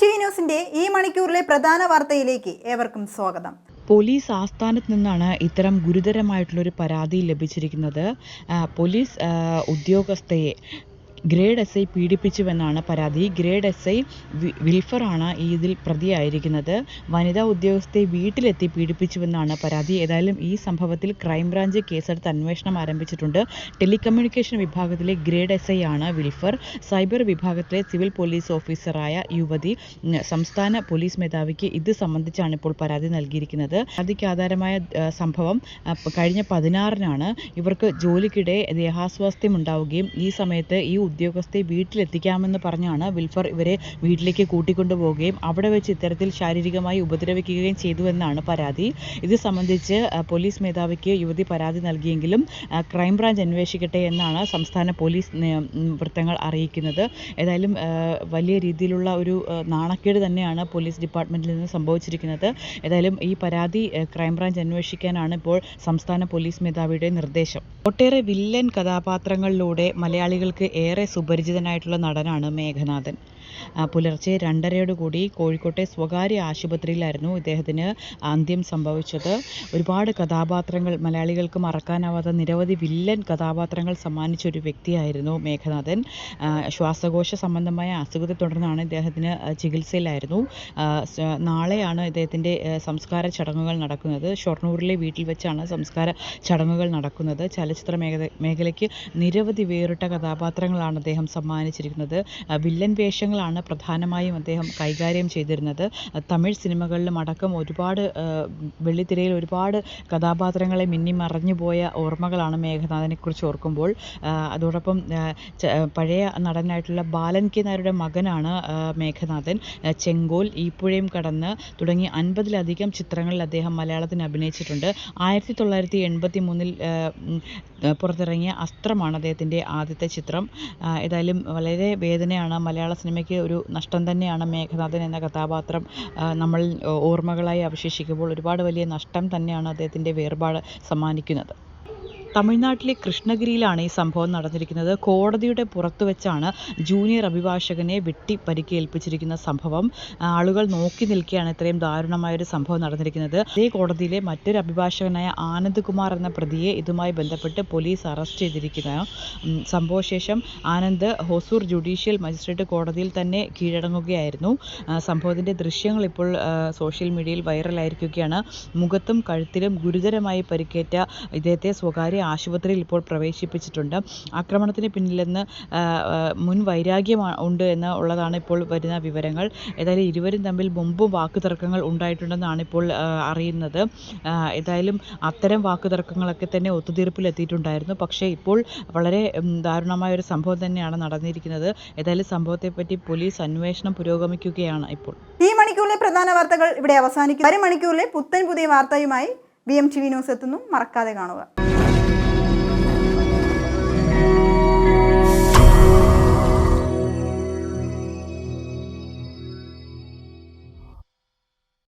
T ന്യൂസിന്റെ ഈ മണിക്കൂറിലെ പ്രധാന വാർത്തയിലേക്ക് ഏവർക്കും സ്വാഗതം. പോലീസ് ആസ്ഥാനത്ത് നിന്നാണ് ഇത്തരം ഗുരുതരമായിട്ടുള്ളൊരു പരാതി ലഭിച്ചിരിക്കുന്നത്. പോലീസ് ഉദ്യോഗസ്ഥയെ ഗ്രേഡ് എസ് ഐ പീഡിപ്പിച്ചുവെന്നാണ് പരാതി. ഗ്രേഡ് എസ് ഐ വിൽഫറാണ് ഇതിൽ പ്രതിയായിരിക്കുന്നത്. വനിതാ ഉദ്യോഗസ്ഥയെ വീട്ടിലെത്തി പീഡിപ്പിച്ചുവെന്നാണ് പരാതി. ഏതായാലും ഈ സംഭവത്തിൽ ക്രൈംബ്രാഞ്ച് കേസെടുത്ത് അന്വേഷണം ആരംഭിച്ചിട്ടുണ്ട്. ടെലികമ്മ്യൂണിക്കേഷൻ വിഭാഗത്തിലെ ഗ്രേഡ് എസ് ഐ ആണ് വിൽഫർ. സൈബർ വിഭാഗത്തിലെ സിവിൽ പോലീസ് ഓഫീസറായ യുവതി സംസ്ഥാന പോലീസ് മേധാവിക്ക് ഇത് സംബന്ധിച്ചാണ് ഇപ്പോൾ പരാതി നൽകിയിരിക്കുന്നത്. പരാതിക്ക് ആധാരമായ സംഭവം കഴിഞ്ഞ പതിനാറിനാണ്. ഇവർക്ക് ജോലിക്കിടെ ദേഹാസ്വാസ്ഥ്യം ഉണ്ടാവുകയും ഈ സമയത്ത് ഈ ഉദ്യോഗസ്ഥയെ വീട്ടിലെത്തിക്കാമെന്ന് പറഞ്ഞാണ് വിൽഫർ ഇവരെ വീട്ടിലേക്ക് കൂട്ടിക്കൊണ്ടുപോവുകയും അവിടെ വെച്ച് ഇത്തരത്തിൽ ശാരീരികമായി ഉപദ്രവിക്കുകയും ചെയ്തുവെന്നാണ് പരാതി. ഇത് സംബന്ധിച്ച് പോലീസ് മേധാവിക്ക് യുവതി പരാതി നൽകിയെങ്കിലും ക്രൈംബ്രാഞ്ച് അന്വേഷിക്കട്ടെ എന്നാണ് സംസ്ഥാന പോലീസ് വൃത്തങ്ങൾ അറിയിക്കുന്നത്. ഏതായാലും വലിയ രീതിയിലുള്ള ഒരു നാണക്കേട് തന്നെയാണ് പോലീസ് ഡിപ്പാർട്ട്മെന്റിൽ നിന്ന് സംഭവിച്ചിരിക്കുന്നത്. ഏതായാലും ഈ പരാതി ക്രൈംബ്രാഞ്ച് അന്വേഷിക്കാനാണ് ഇപ്പോൾ സംസ്ഥാന പോലീസ് മേധാവിയുടെ നിർദ്ദേശം. ഒട്ടേറെ വില്ലൻ കഥാപാത്രങ്ങളിലൂടെ മലയാളികൾക്ക് ഏറെ സുപരിചിതനായിട്ടുള്ള നടനാണ് മേഘനാഥൻ. പുലർച്ചെ രണ്ടരയോടുകൂടി കോഴിക്കോട്ടെ സ്വകാര്യ ആശുപത്രിയിലായിരുന്നു ഇദ്ദേഹത്തിന് അന്ത്യം സംഭവിച്ചത്. ഒരുപാട് കഥാപാത്രങ്ങൾ മലയാളികൾക്ക് മറക്കാനാവാത്ത നിരവധി വില്ലൻ കഥാപാത്രങ്ങൾ സമ്മാനിച്ച ഒരു വ്യക്തിയായിരുന്നു മേഘനാഥൻ. ശ്വാസകോശ സംബന്ധമായ അസുഖത്തെ തുടർന്നാണ് ഇദ്ദേഹത്തിന് ചികിത്സയിലായിരുന്നു. നാളെയാണ് ഇദ്ദേഹത്തിന്റെ സംസ്കാര ചടങ്ങുകൾ നടക്കുന്നത്. ഷൊർണൂരിലെ വീട്ടിൽ വെച്ചാണ് സംസ്കാര ചടങ്ങുകൾ നടക്കുന്നത്. ചലച്ചിത്ര മേഖല മേഖലയ്ക്ക് നിരവധി വേറിട്ട കഥാപാത്രങ്ങളാണ് അദ്ദേഹം സമ്മാനിച്ചിരിക്കുന്നത്. വില്ലൻ വില്ലൻ വേഷങ്ങളാണ് പ്രധാനമായും അദ്ദേഹം കൈകാര്യം ചെയ്തിരുന്നത്. തമിഴ് സിനിമകളിലും അടക്കം ഒരുപാട് വെള്ളിത്തിരയിൽ ഒരുപാട് കഥാപാത്രങ്ങളെ മിന്നി മറഞ്ഞുപോയ ഓർമ്മകളാണ് മേഘനാഥനെക്കുറിച്ച് ഓർക്കുമ്പോൾ. അതോടൊപ്പം പഴയ നടനായിട്ടുള്ള ബാലൻ കെ നായരുടെ മകനാണ് മേഘനാഥൻ. ചെങ്കോൽ ഈപ്പുഴയും കടന്ന് തുടങ്ങി അൻപതിലധികം ചിത്രങ്ങളിൽ അദ്ദേഹം മലയാളത്തിന് അഭിനയിച്ചിട്ടുണ്ട്. ആയിരത്തി തൊള്ളായിരത്തി എൺപത്തി മൂന്നിൽ പുറത്തിറങ്ങിയ അസ്ത്രമാണ് അദ്ദേഹത്തിന്റെ ആദ്യത്തെ ചിത്രം. ഏതായാലും വളരെ വേദനയാണ് മലയാള സിനിമയ്ക്ക് ഒരു നഷ്ടം തന്നെയാണ് മേഘനാഥൻ എന്ന കഥാപാത്രം. നമ്മൾ ഓർമ്മകളായി അവശേഷിക്കുമ്പോൾ ഒരുപാട് വലിയ നഷ്ടം തന്നെയാണ് അദ്ദേഹത്തിന്റെ വേർപാട് സമ്മാനിക്കുന്നത്. തമിഴ്നാട്ടിലെ കൃഷ്ണഗിരിയിലാണ് ഈ സംഭവം നടന്നിരിക്കുന്നത്. കോടതിയുടെ പുറത്തു വെച്ചാണ് ജൂനിയർ അഭിഭാഷകനെ വെട്ടി പരിക്കേൽപ്പിച്ചിരിക്കുന്ന സംഭവം. ആളുകൾ നോക്കി നിൽക്കുകയാണ് ഇത്രയും ദാരുണമായ ഒരു സംഭവം നടന്നിരിക്കുന്നത്. അതേ കോടതിയിലെ മറ്റൊരു അഭിഭാഷകനായ ആനന്ദ് കുമാർ എന്ന പ്രതിയെ ഇതുമായി ബന്ധപ്പെട്ട് പോലീസ് അറസ്റ്റ് ചെയ്തിരിക്കുന്നു. സംഭവശേഷം ആനന്ദ് ഹൊസൂർ ജുഡീഷ്യൽ മജിസ്ട്രേറ്റ് കോടതിയിൽ തന്നെ കീഴടങ്ങുകയായിരുന്നു. സംഭവത്തിന്റെ ദൃശ്യങ്ങൾ ഇപ്പോൾ സോഷ്യൽ മീഡിയയിൽ വൈറലായിരിക്കുകയാണ്. മുഖത്തും കഴുത്തിലും ഗുരുതരമായി പരിക്കേറ്റ ഇദ്ദേഹത്തെ സ്വകാര്യ ആശുപത്രിയിൽ ഇപ്പോൾ പ്രവേശിപ്പിച്ചിട്ടുണ്ട്. ആക്രമണത്തിന് പിന്നിലെന്ന് മുൻ വൈരാഗ്യം ഉണ്ട് എന്ന് ഉള്ളതാണ് ഇപ്പോൾ വരുന്ന വിവരങ്ങൾ. ഏതായാലും ഇരുവരും തമ്മിൽ മുമ്പും വാക്കുതർക്കങ്ങൾ ഉണ്ടായിട്ടുണ്ടെന്നാണ് ഇപ്പോൾ അറിയുന്നത്. ഏതായാലും അത്തരം വാക്കുതർക്കങ്ങളൊക്കെ തന്നെ ഒത്തുതീർപ്പിലെത്തിയിട്ടുണ്ടായിരുന്നു പക്ഷേ ഇപ്പോൾ വളരെ ദാരുണമായ ഒരു സംഭവം തന്നെയാണ് നടന്നിരിക്കുന്നത്. ഏതായാലും സംഭവത്തെപ്പറ്റി പോലീസ് അന്വേഷണം പുരോഗമിക്കുകയാണ് ഇപ്പോൾ. ഈ മണിക്കൂറിലെ പ്രധാന വാർത്തകൾ ഇവിടെ അവസാനിക്കും അരമണിക്കൂറിലെ മണിക്കൂറിലെ പുത്തൻ പുതിയ വാർത്തയുമായി V M T V news എത്തുന്നു. മറക്കാതെ കാണുക.